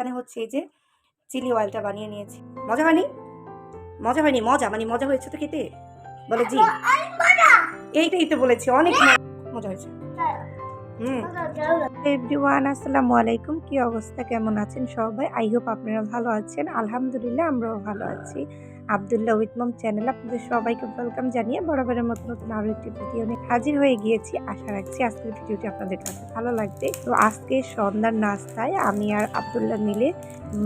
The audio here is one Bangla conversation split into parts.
এখানে হচ্ছে এই যে চিলি অয়েলটা বানিয়ে নিয়েছি। মজা হয়নি? মজা হয়নি? মজা? মানে মজা হয়েছে তো খেতে? বলে জি। এইটাই তো বলেছি অনেক ম- মজা। হয়েছে। হুম এভরিওয়ান আসসালামু আলাইকুম। কি অবস্থা? কেমন আছেন সবাই? আই হোপ আপনারা ভালো আছেন। আলহামদুলিল্লাহ, আমরাও ভালো আছি। আবদুল্লাহ উইথমম চ্যানেল আপনাদের সবাইকে ওয়েলকাম জানিয়ে বরাবরের মতো নতুন আরও একটি ভিডিও নিয়ে হাজির হয়ে গিয়েছি। আশা রাখছি আজকের ভিডিওটি আপনাদের কাছে ভালো লাগবে। তো আজকে সন্ধ্যার নাস্তায় আমি আর আবদুল্লাহ মিলে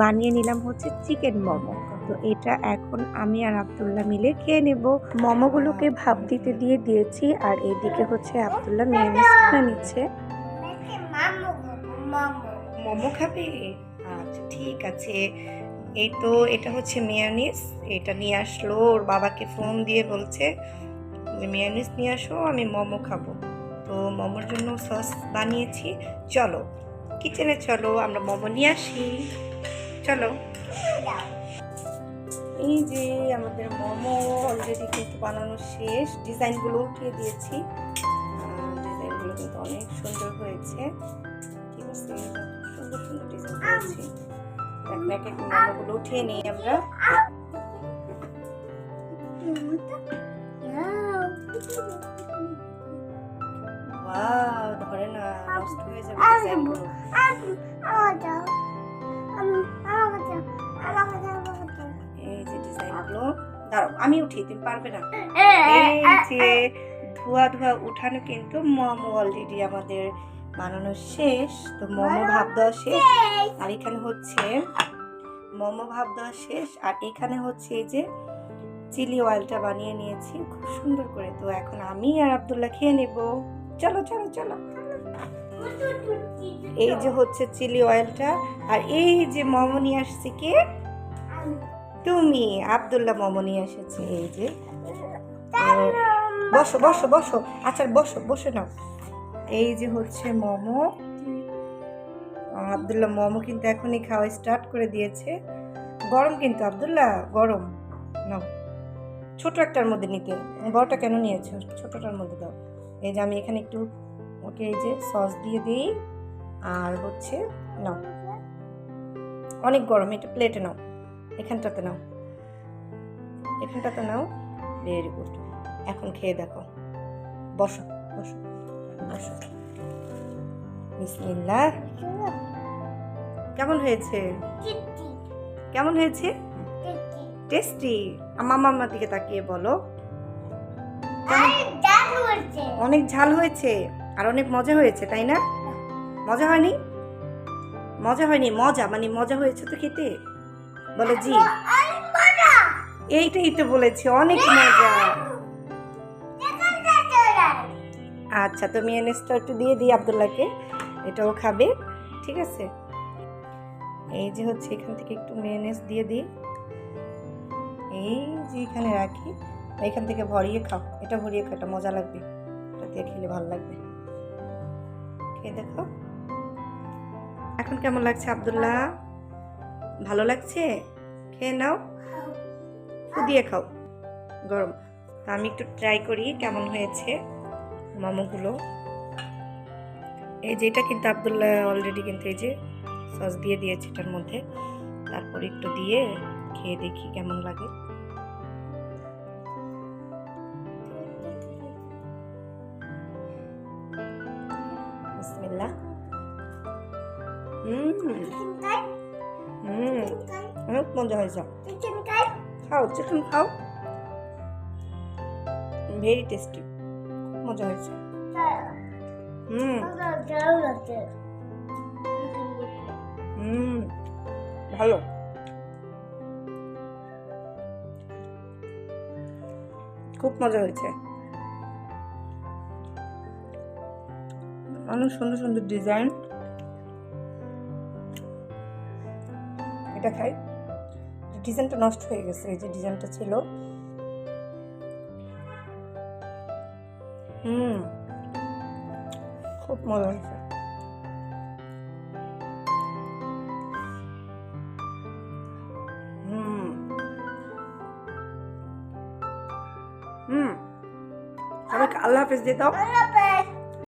বানিয়ে নিলাম হচ্ছে চিকেন মোমো। তো এটা এখন আমি আর আবদুল্লাহ মিলে খেয়ে নেব। মোমোগুলোকে ভাপ দিতে দিয়ে দিয়েছি আর এইদিকে হচ্ছে আবদুল্লাহ মেয়নিজ করে নিচ্ছে। মোমো খাবে? আচ্ছা ঠিক আছে। এই তো এটা হচ্ছে মেয়ানিস। এটা নিয়ে আসলো ওর বাবাকে ফোন দিয়ে বলছে যে মেয়ানিস নিয়ে আসো আমি মোমো খাব। তো মোমোর জন্য সস বানিয়েছি। চলো কিচেনে চলো আমরা মোমো নিয়ে আসি। চলো। এই যে আমাদের মোমো অলরেডি কিন্তু বানানো শেষ ডিজাইনগুলো উঠিয়ে দিয়েছি ডিজাইনগুলো কিন্তু অনেক সুন্দর হয়েছে ঠিক আছে সুন্দর সুন্দর ডিজাইন করেছি এক এক মোমোগুলো উঠিয়ে নিই আমরা ধরে না নষ্ট হয়ে যাবে দাঁড়াও আমি উঠি তুমি পারবে না। এই যে ধোয়া ধোয়া উঠানো কিন্তু মোমো অলরেডি আমাদের বানানো শেষ তো মোমো ভাব দেওয়া শেষ। আর এখানে হচ্ছে মোমো ভাব দেওয়া শেষ আর এখানে হচ্ছে এই যে চিলি অয়েলটা বানিয়ে নিয়েছি খুব সুন্দর করে। তো এখন আমি আর আব্দুল্লাহ খেয়ে নেব। চলো চলো চলো। এই যে হচ্ছে চিলি অয়েলটা আর এই যে মোমো নিয়ে আসছি কে? তুমি আব্দুল্লাহ মোমো নিয়ে এসেছে এই যে। বসো বসো বসো। আচ্ছা বসো বসে নাও। এই যে হচ্ছে মোমো। আবদুল্লাহ মোমো কিন্তু এখনই খাওয়া স্টার্ট করে দিয়েছে। গরম কিন্তু আবদুল্লাহ গরম। নাও। ছোট একটার মধ্যে নিতে। বড়টা কেন নিয়েছো? ছোটটার মধ্যে দাও। এই যে আমি এখানে একটু ওকে এই যে সস দিয়ে দিই। আর হচ্ছে নাও। অনেক গরম এটা প্লেটে নাও। এখানটাতে নাও। এখানটাতে নাও। ভেরি গুড এখন খেয়ে দেখো। বসো বসো বসো। বিসমিল্লাহ। কেমন হয়েছে? কেমন হয়েছে? টেস্টি আমার মামার দিকে তাকিয়ে বলো। অনেক ঝাল হয়েছে। আর অনেক মজা হয়েছে তাই না? মজা হয়নি? মজা হয়নি মজা মানে মজা হয়েছে তো খেতে? বলে, জি। এইটাই তো বলেছি, অনেক মজা। আচ্ছা তো মিয়ানেসটা একটু দিয়ে দিই আবদুল্লাহকে, এটাও খাবে, ঠিক আছে? এই যে হচ্ছে, এখান থেকে একটু মেয়নেস দিয়ে দিই। এই যে এখানে রাখি, এখান থেকে ভরিয়ে খাও, এটা ভরিয়ে খাও, এটা মজা লাগবে, এটা দিয়ে খেলে ভালো লাগবে। খেয়ে দেখো। এখন কেমন লাগছে আবদুল্লাহ? ভালো লাগছে? খেয়ে নাও। দিয়ে খাও। গরম। তা আমি একটু ট্রাই করি কেমন হয়েছে মোমোগুলো। এই যে এটা কিন্তু আবদুল্লাহ অলরেডি কিন্তু এই যে সস দিয়ে দিয়েছে এটার মধ্যে। তারপর একটু দিয়ে খেয়ে দেখি কেমন লাগে। বিসমিল্লাহ। হুম। অনেক মজা হয়েছে খাও চিকেন খাও ভেরি টেস্টি মজা হয়েছে হুম হুম ভালো খুব মজা হয়েছে অনেক সুন্দর সুন্দর ডিজাইন এটা খাই ডিজাইনটা নষ্ট হয়ে গেছে, এই যে ডিজাইনটা ছিল। হুম, খুব মজা হয়েছে হুম হুম আল্লাহ হাফেজ দিয়ে দাও।